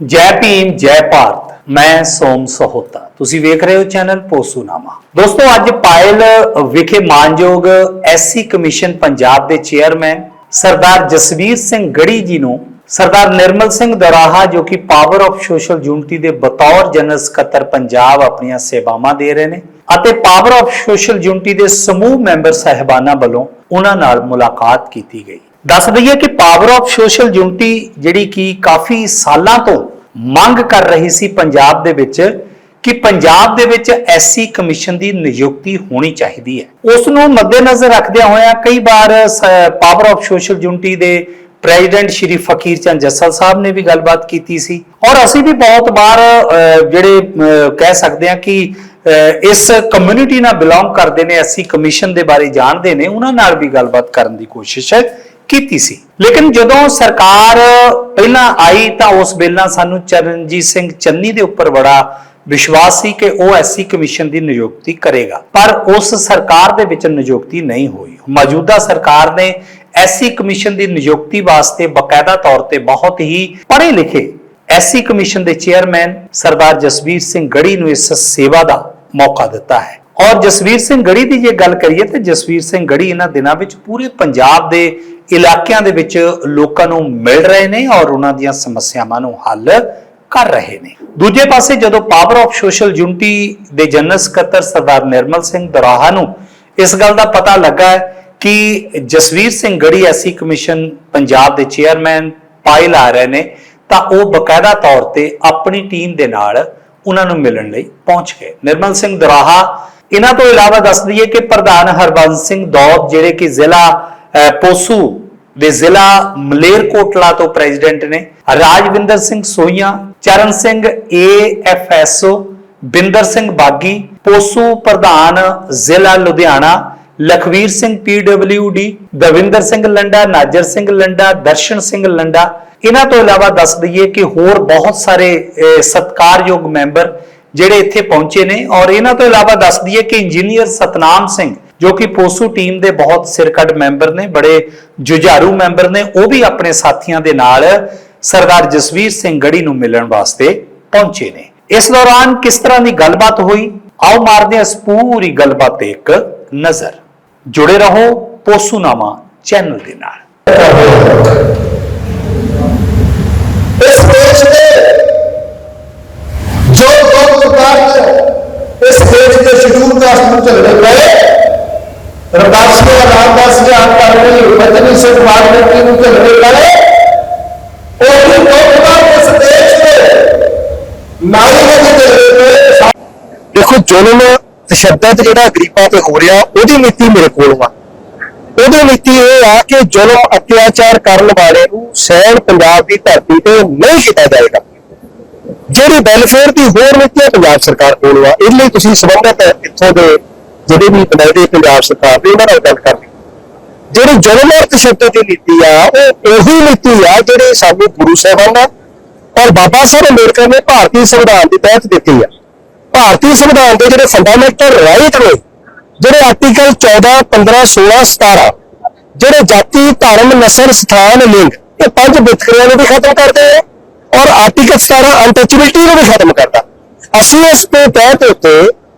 ਜੈ ਭੀਮ, ਜੈ ਭਾਰਤ, ਮੈਂ ਸੋਮ ਸਹੋਤਾ। ਤੁਸੀਂ ਵੇਖ ਰਹੇ ਹੋ ਚੈਨਲ ਪੋਸੂਨਾਮਾ। ਦੋਸਤੋ, ਅੱਜ ਪਾਇਲ ਵਿਖੇ ਮਾਨਯੋਗ ਐਸਸੀ ਕਮਿਸ਼ਨ ਪੰਜਾਬ ਦੇ ਚੇਅਰਮੈਨ ਸਰਦਾਰ ਜਸਵੀਰ ਸਿੰਘ ਗੜੀ ਜੀ ਨੂੰ ਸਰਦਾਰ ਨਿਰਮਲ ਸਿੰਘ ਦਰਾਹਾ, ਜੋ ਕਿ ਪਾਵਰ ਆਫ ਸੋਸ਼ਲ ਯੂਨਿਟੀ ਦੇ ਬਤੌਰ ਜਨਰਲ ਸਕੱਤਰ ਪੰਜਾਬ ਆਪਣੀਆਂ ਸੇਵਾਵਾਂ ਦੇ ਰਹੇ ਨੇ ਅਤੇ ਪਾਵਰ ਆਫ ਸੋਸ਼ਲ ਯੂਨਿਟੀ ਦੇ ਸਮੂਹ ਮੈਂਬਰ ਸਹਿਬਾਨਾਂ ਵੱਲੋਂ ਉਹਨਾਂ ਨਾਲ ਮੁਲਾਕਾਤ ਕੀਤੀ ਗਈ। ਦੱਸ ਦਈਏ ਕਿ ਪਾਵਰ ਆਫ ਸੋਸ਼ਲ ਯੂਨਿਟੀ ਜਿਹੜੀ ਕਿ ਕਾਫੀ ਸਾਲਾਂ ਤੋਂ ਮੰਗ ਕਰ ਰਹੀ ਸੀ ਪੰਜਾਬ ਦੇ ਵਿੱਚ ਕਿ ਪੰਜਾਬ ਦੇ ਵਿੱਚ ਐਸਸੀ ਕਮਿਸ਼ਨ ਦੀ ਨਿਯੁਕਤੀ ਹੋਣੀ ਚਾਹੀਦੀ ਹੈ। ਉਸ ਨੂੰ ਮੱਦੇਨਜ਼ਰ ਰੱਖਦਿਆਂ ਹੋਇਆਂ ਕਈ ਵਾਰ ਪਾਵਰ ਆਫ ਸੋਸ਼ਲ ਯੂਨਿਟੀ ਦੇ ਪ੍ਰੈਜ਼ੀਡੈਂਟ ਸ਼੍ਰੀ ਫਕੀਰ ਚੰਦ ਜੱਸਲ ਸਾਹਿਬ ਨੇ ਵੀ ਗੱਲਬਾਤ ਕੀਤੀ ਸੀ। ਔਰ ਅਸੀਂ ਵੀ ਬਹੁਤ ਵਾਰ ਅਹ, ਜਿਹੜੇ ਅਹ, ਕਹਿ ਸਕਦੇ ਹਾਂ ਕਿ ਅਹ, ਇਸ ਕਮਿਊਨਿਟੀ ਨਾਲ ਬਿਲੋਂਗ ਕਰਦੇ ਨੇ ਐਸਸੀ ਕਮਿਸ਼ਨ ਦੇ ਬਾਰੇ ਜਾਣਦੇ ਨੇ ਉਹਨਾਂ ਨਾਲ ਵੀ ਗੱਲਬਾਤ ਕਰਨ ਦੀ ਕੋਸ਼ਿਸ਼ ਕੀਤੀ ਸੀ। ਲੇਕਿਨ ਜਦੋਂ ਸਰਕਾਰ ਪਹਿਲਾਂ ਆਈ ਤਾਂ ਉਸ ਵੇਲੇ ਸਾਨੂੰ ਚਰਨਜੀਤ ਸਿੰਘ ਚੰਨੀ ਦੇ ਉੱਪਰ ਬੜਾ ਵਿਸ਼ਵਾਸ ਸੀ ਕਿ ਉਹ ਐਸਸੀ ਕਮਿਸ਼ਨ ਦੀ ਨਿਯੁਕਤੀ ਕਰੇਗਾ। ਪਰ ਉਸ ਸਰਕਾਰ ਦੇ ਵਿੱਚ ਨਿਯੁਕਤੀ ਨਹੀਂ ਹੋਈ। ਮੌਜੂਦਾ ਸਰਕਾਰ ਨੇ ਐਸਸੀ ਕਮਿਸ਼ਨ ਦੀ ਨਿਯੁਕਤੀ ਵਾਸਤੇ ਬਕਾਇਦਾ ਤੌਰ ਤੇ ਬਹੁਤ ਹੀ ਪੜ੍ਹੇ ਲਿਖੇ ਐਸਸੀ ਕਮਿਸ਼ਨ ਦੇ ਚੇਅਰਮੈਨ ਸਰਦਾਰ ਜਸਵੀਰ ਸਿੰਘ ਗੜੀ ਨੂੰ ਇਸ ਸੇਵਾ ਦਾ ਮੌਕਾ ਦਿੱਤਾ ਹੈ। ਔਰ ਜਸਵੀਰ ਸਿੰਘ ਗੜੀ ਦੀ ਜੇ ਗੱਲ ਕਰੀਏ ਤੇ ਜਸਵੀਰ ਸਿੰਘ ਗੜੀ ਇਹਨਾਂ ਦਿਨਾਂ ਵਿੱਚ ਪੂਰੇ ਪੰਜਾਬ ਦੇ ਇਲਾਕਿਆਂ ਦੇ ਵਿੱਚ ਲੋਕਾਂ ਨੂੰ ਮਿਲ ਰਹੇ ਨੇ ਔਰ ਉਹਨਾਂ ਦੀਆਂ ਸਮੱਸਿਆਵਾਂ ਨੂੰ ਹੱਲ ਕਰ ਰਹੇ ਨੇ। ਦੂਜੇ ਪਾਸੇ ਜਦੋਂ ਪਾਵਰ ਆਫ ਸੋਸ਼ਲ ਯੂਨਿਟੀ ਦੇ ਜਨਰਲ ਸਕੱਤਰ ਸਰਦਾਰ ਨਿਰਮਲ ਸਿੰਘ ਦਰਾਹਾ ਨੂੰ ਇਸ ਗੱਲ ਦਾ ਪਤਾ ਲੱਗਾ ਕਿ ਜਸਵੀਰ ਸਿੰਘ ਗੜੀ ਐਸੀ ਕਮਿਸ਼ਨ ਪੰਜਾਬ ਦੇ ਚੇਅਰਮੈਨ ਪਾਇਲ ਆ ਰਹੇ ਨੇ, ਤਾਂ ਉਹ ਬਕਾਇਦਾ ਤੌਰ ਤੇ ਆਪਣੀ ਟੀਮ ਦੇ ਨਾਲ ਉਹਨਾਂ ਨੂੰ ਮਿਲਣ ਲਈ ਪਹੁੰਚ ਗਏ। ਨਿਰਮਲ ਸਿੰਘ ਦਰਾਹਾ ਇਹਨਾਂ ਤੋਂ ਇਲਾਵਾ ਦੱਸ ਦਈਏ ਕਿ ਪ੍ਰਧਾਨ ਹਰਬੰਸ ਸਿੰਘ ਦੌਦ ਜਿਹੜੇ ਕਿ ਜ਼ਿਲ੍ਹਾ ਪੋਸੂ ਦੇ ਜ਼ਿਲ੍ਹਾ ਮਲੇਰਕੋਟਲਾ ਤੋਂ ਪ੍ਰੈਜ਼ੀਡੈਂਟ ਨੇ ਰਾਜਵਿੰਦਰ ਸਿੰਘ ਸੋਈਆਂ ਚਰਨ ਸਿੰਘ ਏਐਫਐਸਓ ਬਿੰਦਰ ਸਿੰਘ ਬਾਗੀ ਪੋਸੂ ਪ੍ਰਧਾਨ ਜ਼ਿਲ੍ਹਾ ਲੁਧਿਆਣਾ ਲਖਵੀਰ ਸਿੰਘ ਪੀਡਬਲਯੂਡੀ ਦਵਿੰਦਰ ਸਿੰਘ ਲੰਡਾ ਨਾਜਰ ਸਿੰਘ ਲੰਡਾ ਦਰਸ਼ਨ ਸਿੰਘ ਲੰਡਾ। ਇਹਨਾਂ ਤੋਂ ਇਲਾਵਾ ਦੱਸ ਦਈਏ ਕਿ ਹੋਰ ਬਹੁਤ ਸਾਰੇ ਅਹ, ਸਤਿਕਾਰਯੋਗ ਮੈਂਬਰ ਜਿਹੜੇ ਇੱਥੇ ਪਹੁੰਚੇ ਨੇ ਔਰ ਇਹਨਾਂ ਤੋਂ ਇਲਾਵਾ ਦੱਸ ਦਈਏ ਕਿ ਇੰਜੀਨੀਅਰ ਸਤਨਾਮ ਸਿੰਘ, ਜੋ ਕਿ ਪੋਸੂ ਟੀਮ ਦੇ ਬਹੁਤ ਸਿਰਕੱਢ ਮੈਂਬਰ ਨੇ, ਬੜੇ ਜੁਝਾਰੂ ਮੈਂਬਰ ਨੇ, ਉਹ ਵੀ ਆਪਣੇ ਸਾਥੀਆਂ ਦੇ ਨਾਲ ਸਰਦਾਰ ਜਸਵੀਰ ਸਿੰਘ ਗੜੀ ਨੂੰ ਮਿਲਣ ਵਾਸਤੇ ਪਹੁੰਚੇ ਨੇ। ਇਸ ਦੌਰਾਨ ਕਿਸ ਤਰ੍ਹਾਂ ਦੀ ਗੱਲਬਾਤ ਹੋਈ? ਆਓ ਮਾਰਦੇ ਹਾਂ ਇਸ ਪੂਰੀ ਗੱਲਬਾਤ ਤੇ ਇੱਕ ਨਜ਼ਰ। ਜੁੜੇ ਰਹੋ ਪੋਸੂਨਾਮਾ ਚੈਨਲ ਦੇ ਨਾਲ। ਇਸ ਦੇਸ਼ ਦੇ ਲੋਕ ਇਸ ਦੇਸ਼ ਦੇ ਸ਼ਡਿਊਲ ਕਾਸਟ ਨੂੰ ਚੱਲਣੇ ਪਏ। ਰਬਾਸੀਆ ਰਾਮਦਾਸੀਆ ਕਰਨੀ ਬਚਨੀ ਸਿੰਘ ਮਾਰਕੀਟ ਨੂੰ ਚੱਲਣੇ ਪਏ। ਉਹ ਵੀ ਲੋਕ ਇਸ ਦੇਸ਼ ਦੇ ਨਾਰੀ ਦੇ ਚੱਲਣੇ ਪਏ। ਦੇਖੋ, ਜ਼ੁਲਮ ਤਸ਼ੱਦਦ ਜਿਹੜਾ ਗਰੀਬਾਂ ਤੇ ਹੋ ਰਿਹਾ, ਉਹਦੀ ਨੀਤੀ ਮੇਰੇ ਕੋਲ ਵਾ। ਉਹਦੀ ਨੀਤੀ ਇਹ ਆ ਕਿ ਜ਼ੁਲਮ, ਅਤਿਆਚਾਰ ਕਰਨ ਵਾਲੇ ਨੂੰ ਸਹਿਣ ਪੰਜਾਬ ਦੀ ਧਰਤੀ ਤੇ ਨਹੀਂ ਕੀਤਾ ਜਾਏਗਾ। ਜਿਹੜੀ ਵੈਲਫੇਅਰ ਦੀ ਹੋਰ ਨੀਤੀ ਪੰਜਾਬ ਸਰਕਾਰ ਕੋਲ ਵਾ ਇਸ ਲਈ ਤੁਸੀਂ ਸੰਬੰਧਿਤ ਇੱਥੋਂ ਦੇ ਜਿਹੜੇ ਵੀ ਬੁਲਾਏ ਪੰਜਾਬ ਸਰਕਾਰ ਦੇ ਉਹਨਾਂ ਨਾਲ ਗੱਲ ਕਰਨੀ ਜਿਹੜੀ ਜ਼ੁਲਮ ਔਰ ਤਸ਼ੱਦਦ ਦੀ ਨੀਤੀ ਆ, ਉਹ ਉਹੀ ਨੀਤੀ ਆ ਜਿਹੜੀ ਸਾਡੇ ਗੁਰੂ ਸਾਹਿਬਾਨ ਆ ਔਰ ਬਾਬਾ ਸਾਹਿਬ ਅੰਬੇਡਕਰ ਨੇ ਭਾਰਤੀ ਸੰਵਿਧਾਨ ਦੇ ਤਹਿਤ ਦਿੱਤੀ ਆ। ਭਾਰਤੀ ਸੰਵਿਧਾਨ ਦੇ ਜਿਹੜੇ ਫੰਡਾਮੈਂਟਲ ਰਾਈਟ ਨੇ, ਜਿਹੜੇ ਆਰਟੀਕਲ 14 15 16 17 ਜਿਹੜੇ ਜਾਤੀ, ਧਰਮ, ਨਸਲ, ਸਥਾਨ, ਲਿੰਗ, ਇਹ ਪੰਜ ਵਿਤਕਰਿਆਂ ਨੂੰ ਵੀ ਖਤਮ ਕਰਦੇ ਆ। ਔਰ ਆਰਟੀਕਲ 17 ਅਨਟਚੇਬਿਲਟੀ ਨੂੰ ਵੀ ਖਤਮ ਕਰਦਾ। ਅਸੀਂ ਇਸ ਦੇ ਤਹਿਤ ਉੱਤੇ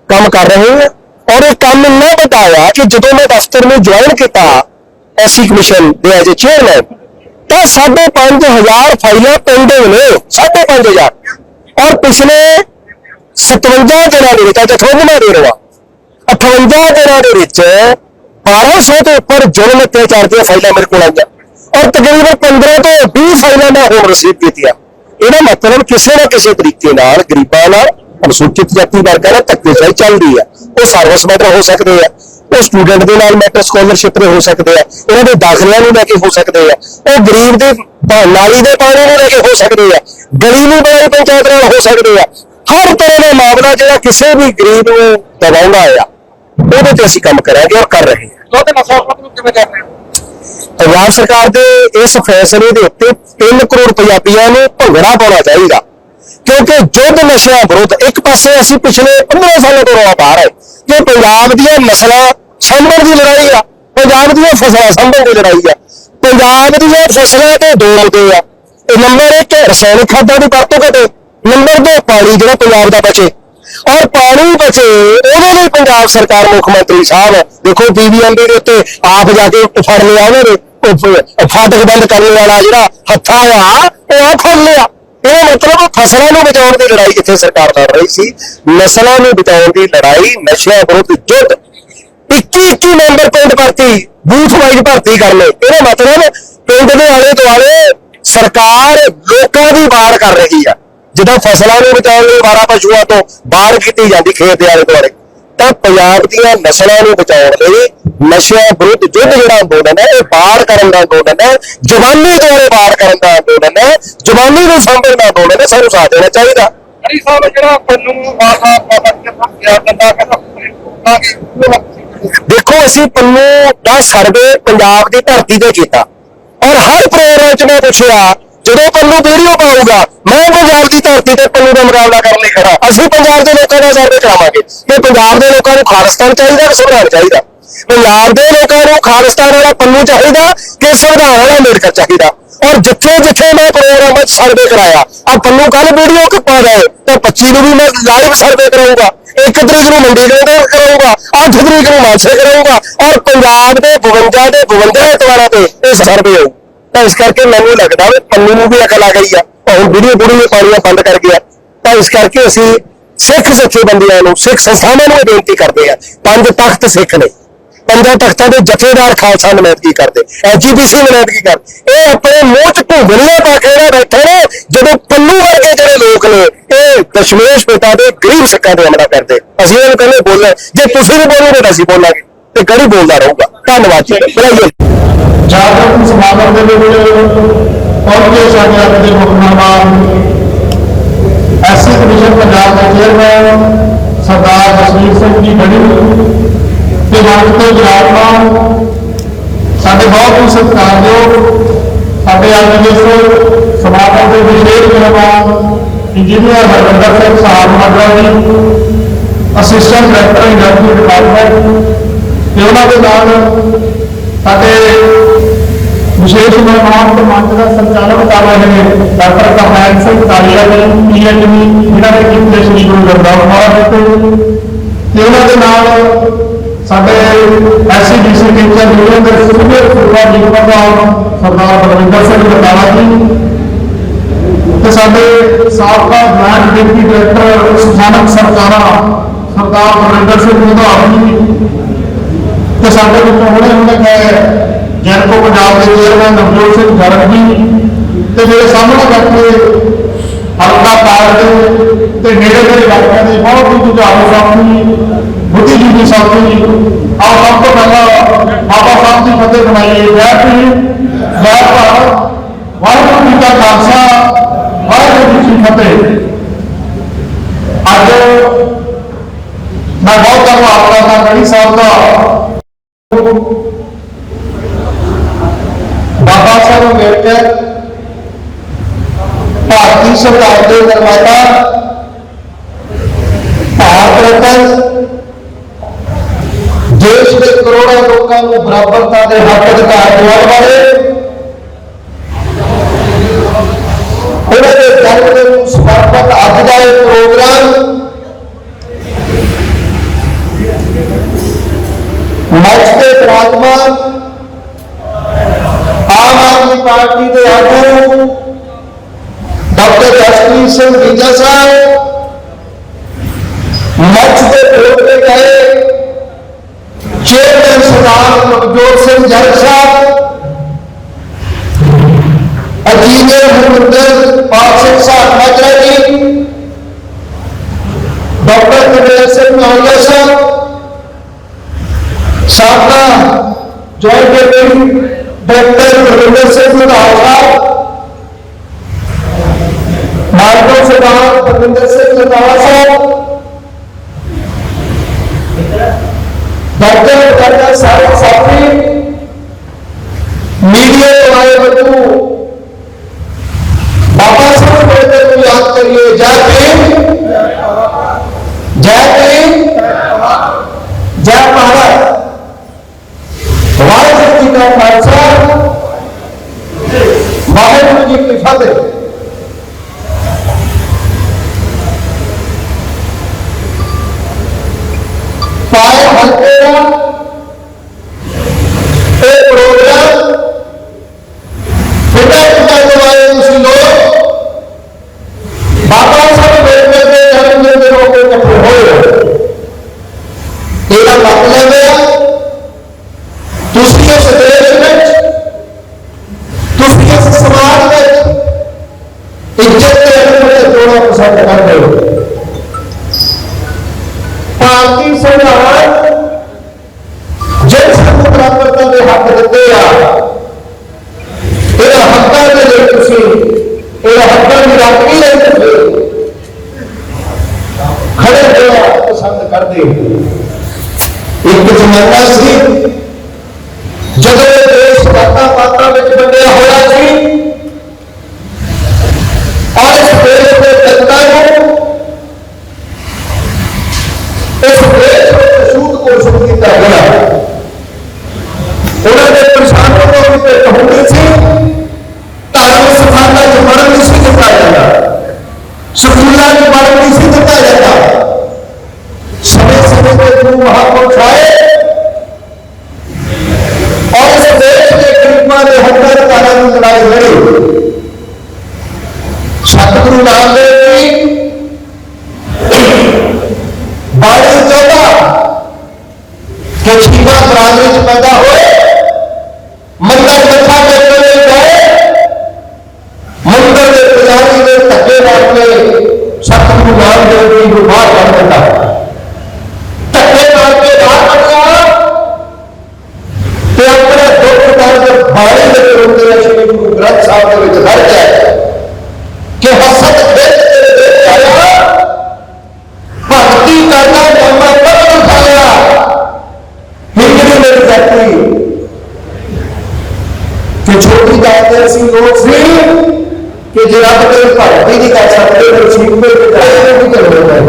ਕੰਮ ਕਰ ਰਹੇ ਹਾਂ ਔਰ ਇਹ ਕੰਮ ਇੰਨਾ ਵੱਡਾ ਕਿ ਜਦੋਂ ਮੈਂ ਦਫ਼ਤਰ ਨੂੰ ਜੁਆਇਨ ਕੀਤਾ ਐਸਸੀ ਕਮਿਸ਼ਨ ਦੇ ਐਜ ਚੇਅਰਮੈਨ ਤਾਂ 5500 ਫਾਈਲਾਂ ਪੈਂਡਿੰਗ ਨੇ 5500 ਔਰ ਪਿਛਲੇ 57 ਦਿਨਾਂ ਦੇ ਵਿੱਚ, ਅੱਜ 58 ਦੇ ਵਾ 58 ਦਿਨਾਂ ਦੇ ਵਿੱਚ 1200 ਤੋਂ ਉੱਪਰ ਜ਼ੁਲਮ ਅਤਿਆਚਾਰ ਦੀਆਂ ਫਾਈਲਾਂ ਮੇਰੇ ਕੋਲ ਆਈਆਂ। ਔਰ ਤਕਰੀਬਨ 15 ਤੋਂ 20 ਫਾਈਲਾਂ ਮੈਂ ਹੁਣ ਰਸੀਵ ਕੀਤੀਆਂ। ਇਹਦਾ ਮਤਲਬ ਕਿਸੇ ਨਾ ਕਿਸੇ ਤਰੀਕੇ ਨਾਲ ਗਰੀਬਾਂ ਨਾਲ ਅਨੁਸੂਚਿਤ ਜਾਤੀ ਵਰਗਾਂ ਨਾਲ ਧੱਕੇਸ਼ਾਹੀ ਚੱਲਦੀ ਹੈ। ਉਹ ਸਰਵਿਸ ਮੈਟਰ ਹੋ ਸਕਦੇ ਆ। ਉਹ ਸਟੂਡੈਂਟ ਦੇ ਨਾਲ ਮੈਟਰ ਸਕਾਲਰਸ਼ਿਪ ਦੇ ਹੋ ਸਕਦੇ ਆ। ਉਹਨਾਂ ਦੇ ਦਾਖਲਿਆਂ ਨੂੰ ਲੈ ਕੇ ਹੋ ਸਕਦੇ ਆ। ਉਹ ਗਰੀਬ ਦੇ ਪਾ- ਨਾਲੀ ਦੇ ਪਾਣੀ ਨੂੰ ਲੈ ਕੇ ਹੋ ਸਕਦੇ ਆ। ਗਲੀ ਨੂੰ ਬਣਾਈ ਪੰਚਾਇਤ ਨਾਲ ਹੋ ਸਕਦੇ ਆ। ਹਰ ਤਰ੍ਹਾਂ ਦਾ ਮਾਮਲਾ ਜਿਹੜਾ ਕਿਸੇ ਵੀ ਗਰੀਬ ਨੂੰ ਦਬਾਉਂਦਾ ਆ, ਉਹਦੇ ਤੇ ਅਸੀਂ ਕੰਮ ਕਰਾਂਗੇ ਔਰ ਕਰ ਰਹੇ ਹਾਂ। ਉਹਦੇ ਮਸੌਫਤ ਨੂੰ ਕਿਵੇਂ ਕਰ ਰਹੇ ਹੋ? ਪੰਜਾਬ ਸਰਕਾਰ ਦੇ ਇਸ ਫੈਸਲੇ ਦੇ ਉੱਤੇ 3 ਕਰੋੜ ਪੰਜਾਬੀਆਂ ਨੂੰ ਭੰਗੜਾ ਪਾਉਣਾ ਚਾਹੀਦਾ। ਕਿਉਂਕਿ ਯੁੱਧ ਨਸ਼ਿਆਂ ਵਿਰੁੱਧ ਇੱਕ ਪਾਸੇ ਅਸੀਂ ਪਿਛਲੇ 15 ਸਾਲਾਂ ਤੋਂ ਰੌਲਾ ਪਾ ਰਹੇ। ਕਿ ਪੰਜਾਬ ਦੀਆਂ ਨਸਲਾਂ ਸਾਂਭਣ ਦੀ ਲੜਾਈ ਆ, ਪੰਜਾਬ ਦੀਆਂ ਫਸਲਾਂ ਸਾਂਭਣ ਦੀ ਲੜਾਈ ਆ, ਪੰਜਾਬ ਦੀਆਂ ਫਸਲਾਂ ਤੇ ਦੋ ਮੁੱਦੇ ਆ, ਇਹ ਨੰਬਰ 1 ਰਸਾਇਣਿਕ ਖਾਦਾਂ ਦੀ ਵਰਤੋਂ ਘਟੇ ਨੰਬਰ 2 ਪਾਣੀ, ਜਿਹੜਾ ਪੰਜਾਬ ਦਾ ਬਚੇ। ਔਰ ਪਾਣੀ ਬਚੇ, ਉਹਦੇ ਲਈ ਪੰਜਾਬ ਸਰਕਾਰ ਮੁੱਖ ਮੰਤਰੀ ਸਾਹਿਬ, ਦੇਖੋ ਬੀਬੀਐਮਬੀ ਦੇ ਉੱਤੇ ਆਪ ਜਾ ਕੇ ਫੜ ਲਿਆ ਉਹਨਾਂ ਨੇ। ਫਾਟਕ ਬੰਦ ਕਰਨ ਵਾਲਾ ਜਿਹੜਾ ਹੱਥਾ ਆ ਉਹ ਆ ਖੋਲ ਇਹ ਮਤਲਬ ਫਸਲਾਂ ਨੂੰ ਬਚਾਉਣ ਦੀ ਲੜਾਈ ਇੱਥੇ ਸਰਕਾਰ ਲੜ ਰਹੀ ਸੀ ਨਸਲਾਂ ਨੂੰ ਬਚਾਉਣ ਦੀ ਲੜਾਈ ਨਸ਼ਿਆਂ ਵਿਰੁੱਧ ਯੁੱਧ 21 21 ਮੈਂਬਰ ਪਿੰਡ ਭਰਤੀ ਬੂਥ ਵਾਈਜ਼ ਭਰਤੀ ਕਰ ਲਏ ਇਹਦਾ ਮਤਲਬ ਪਿੰਡ ਦੇ ਆਲੇ ਦੁਆਲੇ ਸਰਕਾਰ ਲੋਕਾਂ ਦੀ ਵਾਰ ਕਰ ਰਹੀ ਆ ਜਿੱਦਾਂ ਫਸਲਾਂ ਨੂੰ ਬਚਾਉਣ ਲਈ ਵਾਰਾ ਪਸ਼ੂਆਂ ਤੋਂ ਬਾੜ ਕੀਤੀ ਜਾਂਦੀ ਖੇਤ ਦੇ ਆਲੇ ਦੁਆਲੇ ਤਾਂ ਪੰਜਾਬ ਦੀਆਂ ਨਸਲਾਂ ਨੂੰ ਬਚਾਉਣ ਲਈ ਨਸ਼ਿਆਂ ਵਿਰੁੱਧ ਯੁੱਧ ਜਿਹੜਾ ਅੰਦੋਲਨ ਹੈ ਇਹ ਬਾੜ ਕਰਨ ਦਾ ਅੰਦੋਲਨ ਹੈ ਜਵਾਨੀ ਦੁਆਲੇ ਬਾੜ ਕਰਨ ਦਾ ਅੰਦੋਲਨ ਹੈ ਜਵਾਨੀ ਨੂੰ ਸੰਭਲਣ ਦਾ ਅੰਦੋਲਨ ਹੈ ਸਾਨੂੰ ਸਾਥ ਦੇਣਾ ਚਾਹੀਦਾ। ਹਰੀ ਸਾਹਿਬ ਜਿਹੜਾ ਪੰਨੂ ਆਸਾ ਬਾਬਾ ਕੇ ਗਿਆ ਬੰਦਾ ਕਹਿੰਦਾ ਦੇਖੋ ਅਸੀਂ ਪੰਨੂ ਦਾ ਸਰਵੇ ਪੰਜਾਬ ਦੀ ਧਰਤੀ ਤੇ ਕੀਤਾ। ਔਰ ਹਰ ਪ੍ਰੋਗਰਾਮ 'ਚ ਮੈਂ ਪੁੱਛਿਆ ਜਦੋਂ ਪੰਨੂ ਵੀਡੀਓ ਪਾਊਗਾ ਮੈਂ ਪੰਜਾਬ ਦੀ ਧਰਤੀ ਤੇ ਪੰਨੂ ਦਾ ਮੁਕਾਬਲਾ ਕਰਨ ਲਈ ਖੜਾ। ਅਸੀਂ ਪੰਜਾਬ ਦੇ ਲੋਕਾਂ ਦਾ ਸਰਵੇ ਕਰਾਵਾਂਗੇ। ਕਿ ਪੰਜਾਬ ਦੇ ਲੋਕਾਂ ਨੂੰ ਖਾਲਿਸਤਾਨ ਚਾਹੀਦਾ ਕਿ ਸੰਵਿਧਾਨ ਚਾਹੀਦਾ? ਪੰਜਾਬ ਦੇ ਲੋਕਾਂ ਨੂੰ ਖਾਲਿਸਤਾਨ ਵਾਲਾ ਪੰਨੂ ਚਾਹੀਦਾ ਕਿ ਸੰਵਿਧਾਨ ਵਾਲਾ ਅੰਬੇਡਕਰ ਚਾਹੀਦਾ। ਔਰ ਜਿੱਥੇ ਜਿੱਥੇ ਮੈਂ ਪ੍ਰੋਗਰਾਮ ਵਿੱਚ ਸਰਵੇ ਕਰਾਇਆ ਆ ਪੰਨੂ ਕੱਲ ਵੀਡੀਓ ਕਿ ਪਾ ਰਹੇ ਤੇ 25 ਨੂੰ ਵੀ ਮੈਂ ਲਾਈਵ ਸਰਵੇ ਕਰਾਉਂਗਾ ਇੱਕ ਤਰੀਕ ਨੂੰ ਮੰਡੀ ਗਏ ਕਰਾਉਂਗਾ 8 ਤਰੀਕ ਨੂੰ ਮਾਛੇ ਕਰਾਉਂਗਾ ਔਰ ਪੰਜਾਬ ਦੇ 52 ਦੇ 52 ਐਤਵਾਰਾਂ ਤੇ ਇਹ ਸਰਵੇ ਹੋਊ। ਤਾਂ ਇਸ ਕਰਕੇ ਮੈਨੂੰ ਲੱਗਦਾ ਵੀ ਪੰਨੂ ਨੂੰ ਵੀ ਅਕਲ ਆ ਗਈ ਆ। ਉਹ ਹੁਣ ਵੀਡੀਓ ਬੁੜੀ ਪਾਣੀਆਂ ਬੰਦ ਕਰ ਗਿਆ। ਤਾਂ ਇਸ ਕਰਕੇ ਅਸੀਂ ਸਿੱਖ ਜਥੇਬੰਦੀਆਂ ਨੂੰ, ਸਿੱਖ ਸੰਸਥਾਵਾਂ ਨੂੰ ਇਹ ਬੇਨਤੀ ਕਰਦੇ ਆ। ਪੰਜ ਤਖਤ ਸਿੱਖ ਨੇ। ਪੰਜਾਂ ਤਖਤਾਂ ਦੇ ਜਥੇਦਾਰ ਖਾਲਸਾ ਨੁਮਾਇੰਦਗੀ ਕਰਦੇ? ਐਜੀਪੀਸੀ ਨੁਮਾਇੰਦਗੀ ਕਰਦੇ? ਇਹ ਆਪਣੇ ਮੂੰਹ ਚ ਘੁੰਗਣੀਆਂ ਪਾ ਕੇ ਨਾ ਬੈਠੇ ਨੇ, ਜਦੋਂ ਪੰਨੂ ਵਰਗੇ ਜਿਹੜੇ ਲੋਕ ਨੇ, ਇਹ ਦਸ਼ਮੇਸ਼ ਪਿਤਾ ਦੇ ਗਰੀਬ ਸਿੱਖਾਂ ਦੇ ਹਮਲਾ ਕਰਦੇ। ਅਸੀਂ ਇਹਨਾਂ ਕਹਿੰਦੇ ਬੋਲਣਾ, ਜੇ ਤੁਸੀਂ ਨਹੀਂ ਬੋਲੋਗੇ ਤਾਂ ਅਸੀਂ ਬੋਲਾਂਗੇ। ਤੇ ਗੜੀ ਬੋਲਦਾ ਰਹੂਗਾ। ਧੰਨਵਾਦ ਜੀ। ਬੁਲਾਈਏ। ਜਾਗਰਣ ਸਮਾਗਮ ਦੇ ਵਿੱਚ ਪਹੁੰਚੇ ਸਾਡੇ ਅੱਜ ਦੇ ਮੁੱਖ ਮਹਿਮਾਨ ਕਮਿਸ਼ਨ ਪੰਜਾਬ ਦੇ ਚੇਅਰਮੈਨ ਸਰਦਾਰ ਜਸਵੀਰ ਸਿੰਘ ਜੀ ਗੜੀ ਤੇ ਮੰਚ ਤੇ ਸਾਡੇ ਬਹੁਤ ਹੀ ਸਤਿਕਾਰਯੋਗ ਸਾਡੇ ਅੱਜ ਦੇ ਸਮਾਗਮ ਦੇ ਵਿਸ਼ੇਸ਼ ਮਹਿਮਾਨ engineer Harvinder Singh Sahib Magra ji assistant director industry department ਤੇ ਉਹਨਾਂ ਦੇ ਨਾਲ ਸਾਡੇ ਵਿਸ਼ੇਸ਼ ਮਹਿਮਾਨ ਤੇ ਮੰਚ ਦਾ ਸੰਚਾਲਨ ਕਰ ਰਹੇ ਨੇ ਡਾਕਟਰ ਕਰਨੈਲ ਸਿੰਘ ਕਾਲੀਆ ਜੀ ਪੀਐਚਡੀ ਇਹਨਾਂ ਨੇ ਕਿਤੇ ਸ਼੍ਰੀ ਗੁਰੂ ਗ੍ਰੰਥ ਰਵਿਦਾਸ ਮਹਾਰਾਜ ਤੇ ਉਹਨਾਂ ਦੇ ਨਾਲ ਸਾਡੇ ਐਸਸੀਡੀਸੀ ਟੀਚਰ ਯੂਨੀਅਨ ਦੇ ਸੀਨੀਅਰ ਸੁਪਰਵਾਈਜ਼ਰ ਪ੍ਰਧਾਨ ਸਰਦਾਰ ਬਲਵਿੰਦਰ ਸਿੰਘ ਬਟਾਲਾ ਜੀ ਤੇ ਸਾਡੇ ਸਾਬਕਾ ਬ੍ਰਾਂਚ ਡਿਪਟੀ ਡਾਇਰੈਕਟਰ ਸੁਖਾਨਕ ਸਰਕਾਰਾ ਸਰਦਾਰ ਬਲਵਿੰਦਰ ਸਿੰਘ ਮੁਧਾਰ ਜੀ ਤੇ ਸਾਡੇ ਵਿੱਚੋਂ ਹੁਣੇ ਹੁਣੇ ਗਏ ਜੈਨਕੋ ਪੰਜਾਬ ਦੇ ਚੇਅਰਮੈਨ ਨਵਜੋਤ ਸਿੰਘ ਗਰਗ ਜੀ ਤੇ ਮੇਰੇ ਸਾਹਮਣੇ ਬੈਠੇ ਹਲਕਾ ਪਾਰ ਦੇ ਤੇ ਨੇੜੇ ਦੇ ਇਲਾਕਿਆਂ ਦੇ ਬਹੁਤ ਹੀ ਜੁਝਾਰੂ ਸਾਥੀ मोदी जी की साथी आप सबको पहला बाबा साहब की फतेह बनाइए। जय जय भारत वाहगुरु जी का खालसा, वाहगुरु जी की फतेह। आज मैं बहुत धन्यवाद करता कड़ी साहब का बाबा साहब अंबेडकर भारतीय संविधान के निर्माता ਆਦਮੀ ਪਾਰਟੀ ਦੇ ਆਗੂ ਡਾਕਟਰ ਜਸਪ੍ਰੀਤ ਸਿੰਘ ਵਿਜਾ ਸਾਹਿਬ, ਮੰਚ ਤੇ ਗਏ ਚੇਅਰਮੈਨ ਸਰਦਾਰ ਨਵਜੋਤ ਸਿੰਘ ਜੱਜ ਸਾਹਿਬ ਅਜੀਜ਼ਰ ਹਰਮਿੰਦਰ ਪਾਲ ਸਾਹਿਬ ਮਾਜਰਾ ਜੀ, ਡਾਕਟਰ ਕਬੀਰ ਸਿੰਘ ਨਾਲੀਆ ਸਾਹਿਬ, ਸਾਬਕਾ joint deputy doctor Ravinder Singh Madhar Sahib ਮਾਲਕੋ Sardar Parvinder Singh Latawa Sahib, doctor doctor Sahib, ਸਾਥੀ ਪਸੰਦ ਕਰਦੇ ਹੋ ਇੱਕ ਜ਼ਮਾਨਾ ਸੀ ਜਦੋਂ ਇਹ ਦੇਸ਼ ਬਾਤਾਂ ਬਾਤਾਂ ਵਿੱਚ ਵੰਡਿਆ ਹੋਇਆ ਸੀ ਔਰ ਇਸ ਦੇਸ਼ ਦੇ ਜਨਤਾ ਨੂੰ ਇਸ ਦੇਸ਼ ਵਿੱਚ ਸੂਤ ਕੋਸ਼ਿਸ਼ ਕੀਤਾ ਗਿਆ ਉਹਨਾਂ ਦੇ ਪਰੇਸ਼ਾਨਾਂ ਤੋਂ ਵੀ ਭਿੱਟ ਹੁੰਦੀ ਸੀ ਕਿ ਛੋਟੀ ਜਾਤ ਦੇ ਅਸੀਂ ਲੋਕ ਸੀ ਕਿ ਜੇ ਰੱਬ ਤੇ ਭਗਤੀ ਨਹੀਂ ਕਰ ਸਕਦੇ ਤਾਂ ਛੀਂਬੇ ਤੇ ਜਾਏ ਨੂੰ ਵੀ ਚੱਲਦੇ ਪਏ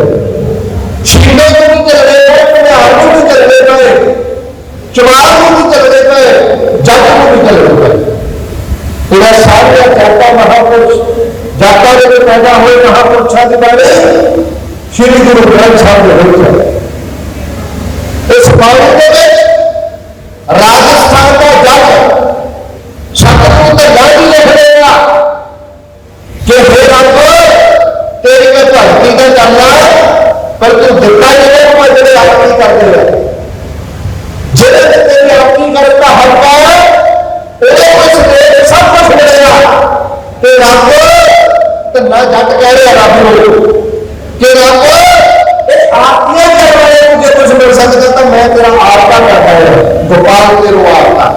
ਛੀਂਬੇ ਨੂੰ ਵੀ ਚੱਲਦੇ ਪਏ ਪੰਜਾਬ ਨੂੰ ਵੀ ਚੱਲਦੇ ਪਏ ਚਮਾਰ ਨੂੰ ਵੀ ਚੱਲਦੇ ਪਏ ਜੱਟ ਨੂੰ ਵੀ ਚੱਲਦੇ ਪਏ ਇਹਨਾਂ ਸਾਰੇ ਜਾਤਾਂ ਮਹਾਪੁਰਸ਼ ਜਾਤਾਂ ਦੇ ਵਿੱਚ ਪੈਦਾ ਹੋਏ ਮਹਾਪੁਰਸ਼ਾਂ ਦੇ ਬਾਰੇ ਸ਼੍ਰੀ ਗੁਰੂ ਗ੍ਰੰਥ ਸਾਹਿਬ ਦੇ ਵਿੱਚ ਹੈ। ਇਸ ਬਾਣੀ ਦੇ मैं जट कह रहा रब कि रब आपने करवाए मुझे कुछ मिल सकता तो मैं तेरा आपका क्या कह रहा गोपाल तेरू आपका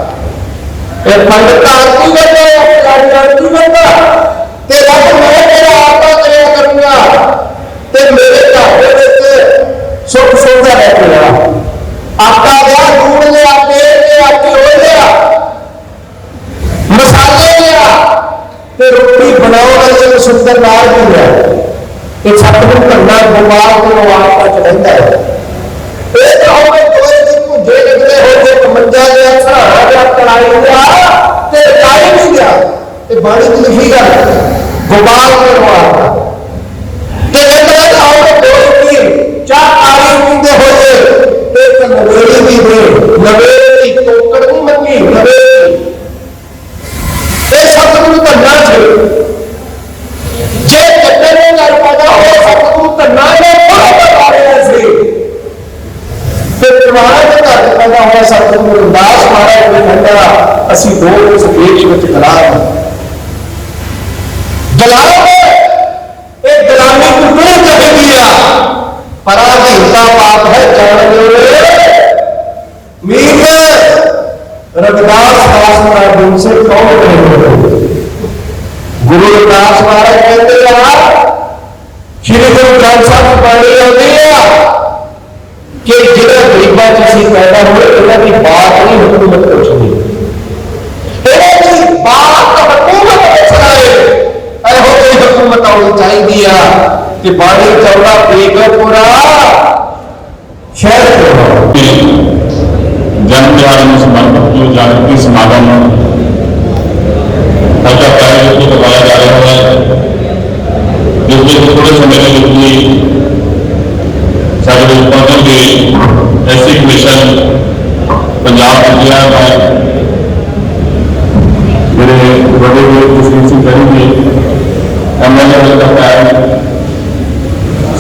फिर पंडित का आरती करता आरती करता तेरा तो, तो मैं तेरा आपका क्या करूँगा ते मेरे घर तो सुख सुख का रहते आपका रोटी बनाना एक सुंदर नाल भी है कि छत में करना गुमार को नवाब का चढ़ता है। एक आओ मैं तोरे दिन को जे लगते हो जे मंजा ने अच्छा हरा कड़ाई हुआ ते काई नहीं गया। ते बाणी की लिखी गल गुमार को नवाब ते कहता है आओ मैं तोरे दिन चार तारी हुंदे हो जे एक नवेली भी दे नवेली टोकर नहीं मंगी नवेली। ਚ ਜੇ ਕੱਟੇ ਨੂੰ ਗੱਲ ਪੈਦਾ ਹੋ ਸਤਿਗੁਰੂ ਧੰਨਾ ਨੇ ਬਹੁਤ ਬਤਾਇਆ ਸੀ ਤੇ ਪਰਿਵਾਰ ਦੇ ਘਰ ਚ ਪੈਦਾ ਹੋਇਆ ਸਤਿਗੁਰੂ ਰਵਿਦਾਸ ਮਹਾਰਾਜ ਨੇ ਕਹਿੰਦਾ ਅਸੀਂ ਦੋ ਉਸ ਦੇਸ਼ ਵਿੱਚ ਗਲਾਮ ਗਲਾਮ ਇਹ ਗੁਲਾਮੀ ਕੁੱਟਣੀ ਚਾਹੀਦੀ ਆ ਪਰਾਧੀਨਤਾ ਪਾਪ ਹੈ ਜਾਣ ਲਿਓ ਮੀਰ ਰਵਿਦਾਸ ਦਾਸ ਮਹਾਰਾਜ ਜੀ ਸੇ ਕੌਣ ਰਹੇ ਗੁਰੂ ਰਵਿਦਾਸ ਮਹਾਰਾਜ ਕਹਿੰਦੇ ਆ ਸ਼੍ਰੀ ਗੁਰੂ ਗ੍ਰੰਥ ਸਾਹਿਬ ਬਾਣੀ ਆਉਂਦੀ ਆ ਕਿ ਜਿਹੜੇ ਗਰੀਬਾਂ ਚ ਅਸੀਂ ਪੈਦਾ ਹੋਏ ਇਹਨਾਂ ਦੀ ਬਾਤ ਨਹੀਂ ਹਕੂਮਤ ਪੁੱਛਦੀ ਇਹਨਾਂ ਦੀ ਬਾਤ ਹਕੂਮਤ ਪੁੱਛਦਾ ਇਹੋ ਜਿਹੀ ਹਕੂਮਤ ਆਉਣੀ ਚਾਹੀਦੀ ਆ ਕਿ ਬਾਣੀ ਚੌੜਾ ਪੀਗਪੁਰਾ ਸ਼ਹਿਰ ਤੋਂ ਜਨ ਤਿਆਰ ਨੂੰ ਸਮਰਪਿਤ ਜੋ ਜਾਗਰਤੀ ਸਮਾਗਮ ਅੱਜ ਪਹਿਲੇ ਵਿੱਚ ਕਰਵਾਇਆ ਜਾ ਰਿਹਾ ਹੈ। थोड़े समय के लिए सारे उत्पादों के ऐसे मिशन पंजाब हरियाणा में मेरे बड़े हुए तस्वीर सिंह गरी जी एम एल ए का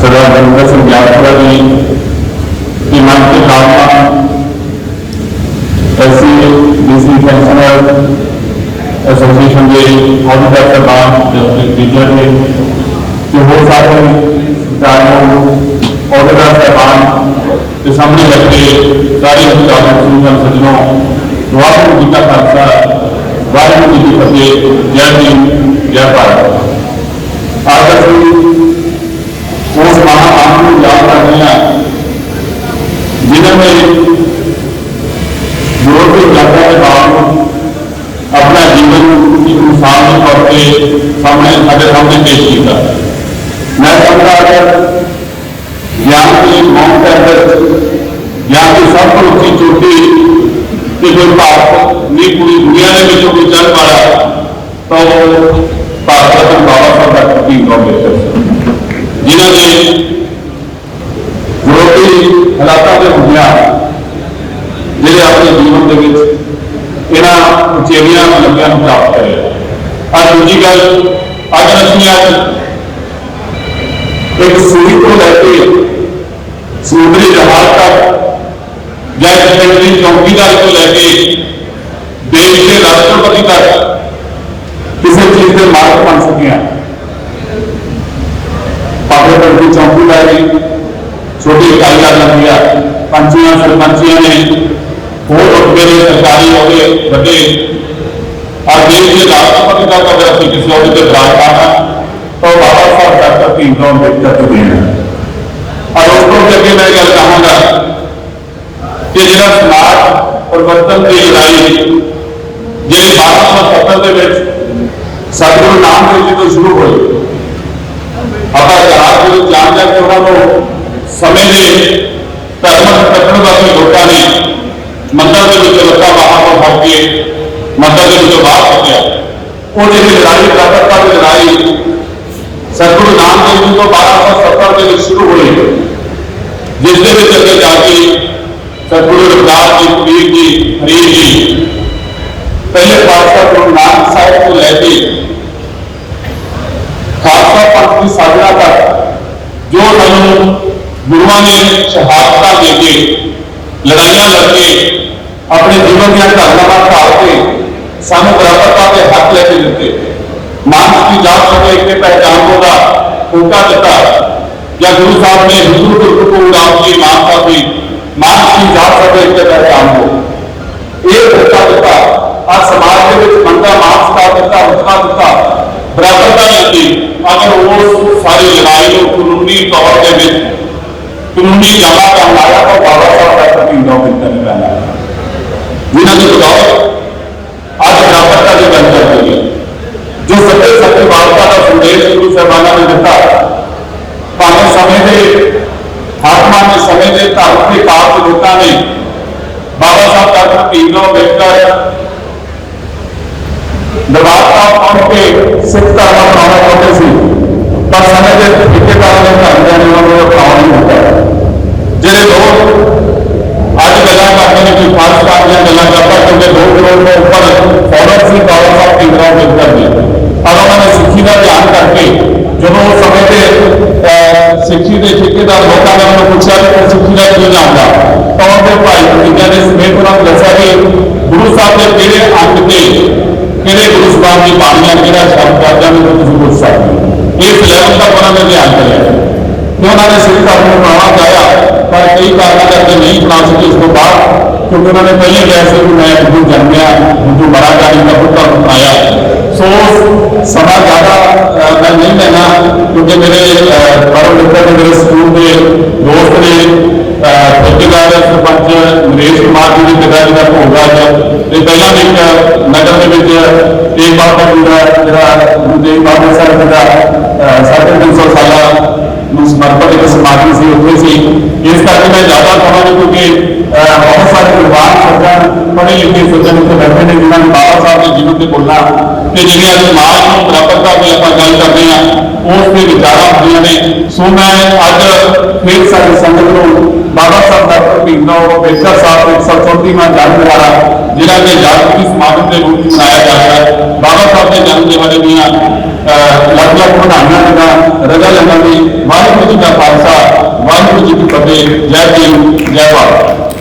सरदार रविंदर सिंह यात्रा जी की मन के कामना ऐसी डीसी पेंशनर एसोसिएशन के ऑडिटर का नाम डिस्ट्रिक्ट डीलर ने ਨੇ ਤੇ ਹੋਰ ਸਾਰੇ ਵਿਚਾਰਿਆਂ ਅਹੁਦੇਦਾਰ ਸਾਹਿਬਾਨ ਤੇ ਸਾਹਮਣੇ ਬੈਠੇ ਸਾਰੇ ਵਿਚਾਰਾਂ ਸੁਣਨ ਸੱਜਣੋਂ ਵਾਹਿਗੁਰੂ ਜੀ ਕਾ ਖਾਲਸਾ ਵਾਹਿਗੁਰੂ ਜੀ ਕੀ ਫਤਿਹ ਜੈ ਭੀਮ ਜੈ ਭਾਰਤ ਅੱਜ ਅਸੀਂ ਉਸ ਮਹਾਨ ਨੂੰ ਯਾਦ ਕਰ ਰਹੇ ਹਾਂ ਜਿਨ੍ਹਾਂ ਨੇ ਵਿਰੋਧੀ ਜਨਤਾ ਦੇ ਬਾਵਜੂਦ ਆਪਣਾ ਜੀਵਨ ਇੱਕ ਮਿਸਾਲ ਦੇ ਤੌਰ ਤੇ ਸਾਹਮਣੇ ਸਾਡੇ ਸਾਹਮਣੇ ਪੇਸ਼ ਕੀਤਾ ਮੈਂ ਸਮਝਦਾ ਅਗਰ ਗਿਆਨ ਦੀ ਮੌਤ ਦੇ ਅੰਦਰ ਗਿਆਨ ਦੀ ਸਭ ਤੋਂ ਉੱਚੀ ਚੋਟੀ ਕਿ ਕੋਈ ਭਾਰਤ ਨਹੀਂ ਪੂਰੀ ਦੁਨੀਆ ਦੇ ਵਿੱਚੋਂ ਕੋਈ ਚੱਲ ਪਾਇਆ ਤਾਂ ਉਹ ਭਾਰਤ ਦਾ ਬਾਬਾ ਸਾਹਿਬ ਡਾਕਟਰ ਭੀਮ ਰਾਓ ਅੰਬੇਦਕਰ ਸੀ ਜਿਨ੍ਹਾਂ ਨੇ ਵਿਰੋਧੀ ਹਾਲਾਤਾਂ ਦੇ ਹੁੰਦਿਆਂ ਜਿਹੜੇ ਆਪਣੇ ਜੀਵਨ ਦੇ ਵਿੱਚ ਇਹਨਾਂ ਉਚੇਰੀਆਂ ਲੱਗਿਆਂ ਨੂੰ ਪ੍ਰਾਪਤ ਕਰਿਆ ਅੱਜ ਦੂਜੀ ਗੱਲ ਅੱਜ ਅਸੀਂ ਅੱਜ ਇੱਕ ਸੂਈ ਤੋਂ ਲੈ ਕੇ ਸਮੁੰਦਰੀ ਜਹਾਜ਼ ਤੱਕ ਜਾਂ ਇੱਕ ਪਿੰਡ ਦੀ ਚੌਕੀਦਾਰ ਤੋਂ ਲੈ ਕੇ ਦੇਸ਼ ਦੇ ਰਾਸ਼ਟਰਪਤੀ ਤੱਕ ਕਿਸੇ ਚੀਜ਼ ਦੇ ਮਾਲਕ ਬਣ ਸਕਿਆ ਪਾਪੇ ਪਿੰਡ ਦੀ ਚੌਕੀਦਾਰੀ ਛੋਟੀ ਇਕਾਈ ਆ ਜਾਂਦੀ ਆ ਪੰਚੀਆਂ ਸਰਪੰਚੀਆਂ ਨੇ ਹੋਰ ਰੁਤਬੇ ਦੇ ਸਰਕਾਰੀ ਅਹੁਦੇ ਵੱਡੇ ਆ ਦੇਸ਼ ਦੇ ਰਾਸ਼ਟਰਪਤੀ ਦਾ ਅਗਰ ਅਸੀਂ ਕਿਸੇ ਅਹੁਦੇ ਤੇ ਬਰਾਬਰ ਆ ਤਾਂ ਉਹ ਬਾਬਾ ਸਾਹਿਬ ਡਾਕਟਰ ਭੀਮ ਰਾਓ ਅੰਬੇਦਕਰ ਤੋਂ ਦੇਣਾ ਔਰ ਉਸ ਤੋਂ ਵੀ ਅੱਗੇ ਮੈਂ ਇਹ ਗੱਲ ਕਹਾਂਗਾ ਕਿ ਜਿਹੜਾ ਸਮਾਜ ਪਰਿਵਰਤਨ ਦੀ ਲੜਾਈ ਜਿਹੜੀ 1270 ਦੇ ਵਿੱਚ ਸਤਿਗੁਰੂ ਨਾਨਕ ਦੇਵ ਜੀ ਤੋਂ ਸ਼ੁਰੂ ਹੋਈ ਆਪਾਂ ਜਹਾਜ਼ ਦੇ ਵਿੱਚ ਜਾਣ ਜਾ ਕੇ ਉਹਨਾਂ ਨੂੰ ਸਮੇਂ ਦੇ ਧਰਮ ਤੱਕਣ ਵਾਲੇ ਲੋਕਾਂ ਨੇ ਮੰਦਰ ਦੇ ਵਿੱਚ ਲੱਤਾਂ ਬਾਹਾਂ ਤੋਂ ਫੜ ਕੇ ਮੰਦਰ ਦੇ ਵਿੱਚੋਂ ਬਾਹਰ ਕੱਢਿਆ ਉਹ ਜਿਹੜੀ ਲੜਾਈ ਪ੍ਰਾਪਤਤਾ ਦੀ ਲੜਾਈ सदगुरु नामदेव जी को बारह सौ सत्तर में शुरू हुई। जिसने भी चंद्र जाति सदगुरु रविदास जी कबीर जी, हरीर जी। पहले पातशाह गुरु नानक साहब को लेके खालसा पंथ की साधना तक जो सू गुरुआ ने शहादत देके लड़ाइया लड़के अपने जीवन दया धारणावान ढाल के सामू बराबरता के हक लेके देते ਬਰਾਬਰਤਾ ਦੇ ਹੱਕ ਲੈ ਕੇ ਦਿੱਤੇ ਮਾਨਸ ਦੀ ਜਾਤ ਸਭੇ ਇੱਕ ਪਹਿਚਾਨ ਕੋ ਦਾ ਹੋਕਾ ਦਿੱਤਾ ਜਾਂ ਗੁਰੂ ਸਾਹਿਬ ਨੇ ਹਿੰਦੂ ਧਰਮ ਕੋ ਰਾਮ ਦੀ ਮਾਨਤਾ ਦੀ ਮਾਨਸ ਦੀ ਜਾਤ ਸਭੇ ਇੱਕ ਪਹਿਚਾਨ ਕੋ ਇਹ ਹੋਕਾ ਦਿੱਤਾ ਆ ਸਮਾਜ ਦੇ ਵਿੱਚ ਬੰਦਾ ਮਾਨਸ ਦਾ ਦਿੱਤਾ ਹੁਕਮਾ ਦਿੱਤਾ ਬਰਾਬਰਤਾ ਦਿੱਤੀ ਅਗਰ ਉਹ ਸਾਰੀ ਲੜਾਈ ਨੂੰ ਕਾਨੂੰਨੀ ਤੌਰ ਦੇ ਵਿੱਚ ਕਾਨੂੰਨੀ ਜਮਾ ਕਰਨ ਆਇਆ ਤਾਂ ਬਾਬਾ ਸਾਹਿਬ ਦਾ ਭੀਮ ਰਾਓ ਅੰਬੇਦਕਰ ਨੇ ਪਹਿਲਾ ਜਿਨ੍ਹਾਂ ਦੀ ਬਦੌਲਤ ਅੱਜ ਬਰਾਬਰਤਾ ਦੀ ਗੱਲ ਚੱਲ ਹੈ ਜੋ जो सफ़ेद सत्य बालका का संदेश गुरु साहबाना ने दिता भावे समय के हाथमा ने समय के धर्म के पाप लोगों ने बाबा साहब डॉक्टर भीमराव अंबेडकर दरबार साहब पहुँच के सिख धर्म अपनाना चाहते थे, पर समय तो के ठेकेदार ने धर्म का नियम अपनाना नहीं होता। जेडे लोग अज गल करते हैं कोई फास्ट फास्ट गल करता क्योंकि दो करोड़ के उपर फॉरन से बाबा साहब भीमराव अंबेडकर ने ਪਰ ਉਹਨਾਂ ਨੇ ਸਿੱਖੀ ਦਾ ਧਿਆਨ ਕਰਕੇ ਜਦੋਂ ਉਹ ਸਮੇਂ ਦੇ ਸਿੱਖੀ ਦੇ ਠੇਕੇਦਾਰ ਲੋਕਾਂ ਨੇ ਉਹਨੂੰ ਪੁੱਛਿਆ ਕਿ ਸਿੱਖੀ ਦਾ ਕਿਉਂ ਜਾਣਦਾ ਤਾਂ ਉਹਦੇ ਭਾਈ ਭਤੀਜਾ ਨੇ ਸਮੇਤ ਉਹਨਾਂ ਨੂੰ ਦੱਸਿਆ ਕਿ ਗੁਰੂ ਸਾਹਿਬ ਦੇ ਕਿਹੜੇ ਅੰਗ ਤੇ, ਕਿਹੜੇ ਗੁਰੂ ਸਾਹਿਬ ਦੀ ਬਾਣੀਆਂ ਕਿਹੜਾ ਸ਼ਬਦ ਕਰਦਾ ਮੈਨੂੰ ਤੁਸੀਂ ਪੁੱਛ ਸਕਦੇ ਇਸ ਲੈਵਲ ਤੱਕ ਉਹਨਾਂ ਨੇ ਧਿਆਨ ਕਰਿਆ। ਕਿ ਉਹਨਾਂ ਨੇ ਸਿੱਖ ਧਰਮ ਨੂੰ ਬਣਾਉਣਾ ਚਾਹਿਆ ਪਰ ਕਈ ਕਾਰਨਾਂ ਕਰਕੇ ਨਹੀਂ ਬਣਾ ਸਕੇ ਉਸ ਤੋਂ ਬਾਅਦ ਕਿਉਂਕਿ ਉਹਨਾਂ ਨੇ ਪਹਿਲੇ ਕਿਹਾ ਸੀ ਕਿ ਮੈਂ ਹਿੰਦੂ ਜਨਮਿਆ ਹਿੰਦੂ ਮਰਾ ਜਾਣੀ ਦਾ ਪੁੱਤਰ ਬਣਾਇਆ ਸੋ ਸਮਾਂ ਜ਼ਿਆਦਾ ਅਹ, ਮੈਂ ਨਹੀਂ ਲੈਣਾ ਕਿਉਂਕਿ ਮੇਰੇ ਪਰਮ ਮਿੱਤਰ ਨੇ ਮੇਰੇ ਸਕੂਲ ਦੇ ਦੋਸਤ ਨੇ ਅਹ, ਠੇਕੇਦਾਰ ਸਰਪੰਚ ਨਰੇਸ਼ ਕੁਮਾਰ ਜੀ ਦੇ ਪਿਤਾ ਜੀ ਦਾ ਭੋਗ ਅੱਜ ਤੇ ਪਹਿਲਾਂ ਵੀ ਇੱਕ ਨਗਰ ਦੇ ਵਿੱਚ ਤੇਗ ਬਾਬਾ ਜੀ ਦਾ ਜਿਹੜਾ ਗੁਰੂ ਤੇਗ ਬਹਾਦਰ ਸਾਹਿਬ ਜੀ ਦਾ ਅਹ, ਸਾਢੇ ਤਿੰਨ ਸੌ ਸਾਲਾ ਨੂੰ ਸਮਰਪਿਤ ਇੱਕ ਸਮਾਗਮ ਸੀ ਉੱਥੇ ਸੀ। ਇਸ ਕਰਕੇ ਮੈਂ ਜ਼ਿਆਦਾ ਕਹਾਂਗਾ ਕਿਉਂਕਿ ਅਹ, ਬਹੁਤ ਸਾਰੇ ਵਿਦਵਾਨ ਸੱਜਣ ਪੜ੍ਹੇ ਲਿਖੇ ਸੱਜਣ ਇੱਥੇ ਬੈਠੇ ਨੇ ਜਿਨ੍ਹਾਂ ਨੇ ਬਾਬਾ ਸਾਹਿਬ ਦੇ ਜੀਵਨ ਤੇ ਬੋਲਣਾ ਤੇ ਜਿਹੜੀਆਂ ਸਮਾਜ ਨੂੰ ਬਰਾਬਰਤਾ ਦੀ ਆਪਾਂ ਗੱਲ ਕਰਦੇ ਹਾਂ ਉਸ ਦੇ ਵਿਚਾਰਾਂ ਹੁੰਦੀਆਂ ਨੇ। ਸੋ ਮੈਂ ਅੱਜ ਫਿਰ ਸਾਡੇ ਸੰਗਤ ਨੂੰ ਬਾਬਾ ਸਾਹਿਬ ਡਾਕਟਰ ਭੀਮ ਰਾਓ ਅੰਬੇਦਕਰ ਸਾਹਿਬ ਦੇ 134ਵਾਂ ਜਨਮ ਦਿਹਾੜਾ ਜਿਹੜਾ ਕਿ ਜਾਗਰਤੀ ਸਮਾਗਮ ਦੇ ਰੂਪ ਵਿੱਚ ਮਨਾਇਆ ਜਾ ਰਿਹਾ ਹੈ। ਬਾਬਾ ਸਾਹਿਬ ਦੇ ਜਨਮ ਦਿਹਾੜੇ ਦੀਆਂ ਅਹ, ਲੱਖ ਲੱਖ ਵਧਾਈਆਂ ਦਿੰਦਾ ਰਜਾ ਲੰਗਾ ਦੀ ਵਾਹਿਗੁਰੂ ਜੀ ਦਾ ਖਾਲਸਾ। வாழ்வுக்கு தந்தை ஜாதியில் வியாபாரம்